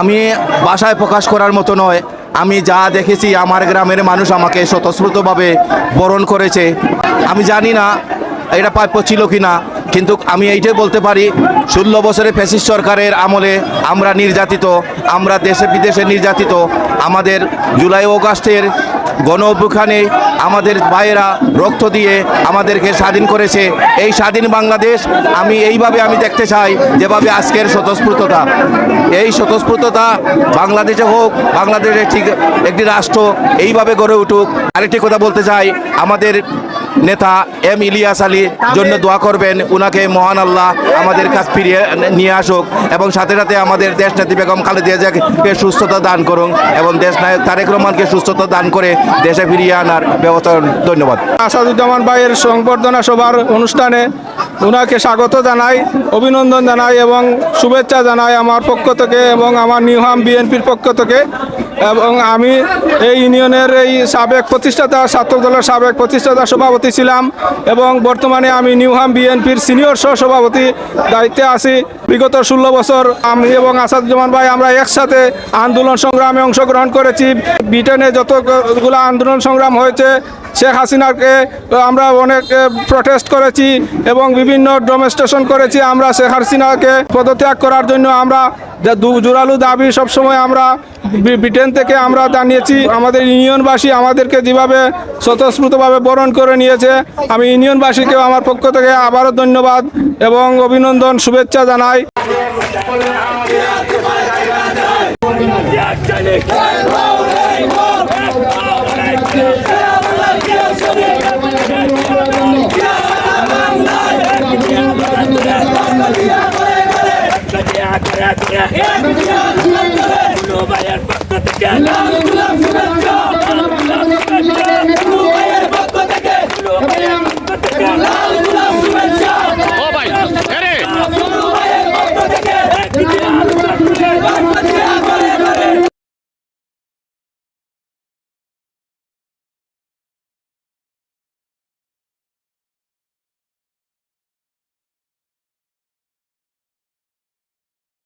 আমি বাসায় প্রকাশ করার মতো নয়। আমি যা দেখেছি, আমার গ্রামের মানুষ আমাকে স্বতঃস্ফূর্তভাবে বরণ করেছে। আমি জানি না এটা প্রাপ্য ছিল কি না কিন্তু আমি এইটাই বলতে পারি, ষোলো বছরে ফ্যাসিস্ট সরকারের আমলে আমরা নির্যাতিত, আমরা দেশে বিদেশে নির্যাতিত, আমাদের জুলাই অগাস্টের গণ আমাদের ভাইয়েরা রক্ত দিয়ে আমাদেরকে স্বাধীন করেছে। এই স্বাধীন বাংলাদেশ আমি এইভাবে আমি দেখতে চাই, যেভাবে আজকের স্বতঃস্ফূর্ততা। এই স্বতঃস্ফূর্ততা বাংলাদেশে হোক, বাংলাদেশে ঠিক একটি রাষ্ট্র এইভাবে গড়ে উঠুক। আরেকটি কথা বলতে চাই, আমাদের নেতা এম ইলিয়াস আলী জন্য দোয়া করবেন। উনাকে মহান আল্লাহ আমাদের কাছ ফিরিয়ে নিয়ে আসুক এবং সাথে সাথে আমাদের দেশ নেত্রী বেগম খালেদা জিয়াকে সুস্থতা দান করুন এবং দেশ নায়ক তারেক রহমানকে সুস্থতা দান করে দেশে ফিরিয়ে আনার ব্যবস্থা ধন্যবাদ। আসাদুজ্জামান ভাইয়ের সংবর্ধনা সভার অনুষ্ঠানে ওনাকে স্বাগত জানাই, অভিনন্দন জানাই এবং শুভেচ্ছা জানাই আমার পক্ষ থেকে এবং আমার নিউহাম বিএনপির পক্ষ থেকে। এবং আমি এই ইউনিয়নের এই সাবেক প্রতিষ্ঠাতা, ছাত্র দলের সাবেক প্রতিষ্ঠাতা সভাপতি ছিলাম এবং বর্তমানে আমি নিউহাম বিএনপির সিনিয়র সহ সভাপতি দায়িত্বে আছি। বিগত ষোলো বছর আমি এবং আসাদুজ্জামান ভাই আমরা একসাথে আন্দোলন সংগ্রামে অংশগ্রহণ করেছি। ব্রিটেনে যতগুলো আন্দোলন সংগ্রাম হয়েছে শেখ হাসিনাকে আমরা অনেক প্রটেস্ট করেছি এবং বিভিন্ন ডেমনস্ট্রেশন করেছি। আমরা শেখ হাসিনাকে পদত্যাগ করার জন্য আমরা জোরালো দাবি সবসময় আমরা ব্রিটেন থেকে আমরা জানিয়েছি। আমাদের ইউনিয়নবাসী আমাদেরকে যেভাবে স্বতঃস্ফূর্তভাবে বরণ করে নিয়েছে, আমি ইউনিয়নবাসীকেও আমার পক্ষ থেকে আবারও ধন্যবাদ এবং অভিনন্দন, শুভেচ্ছা জানাই। ভাইয়ের করে থেকে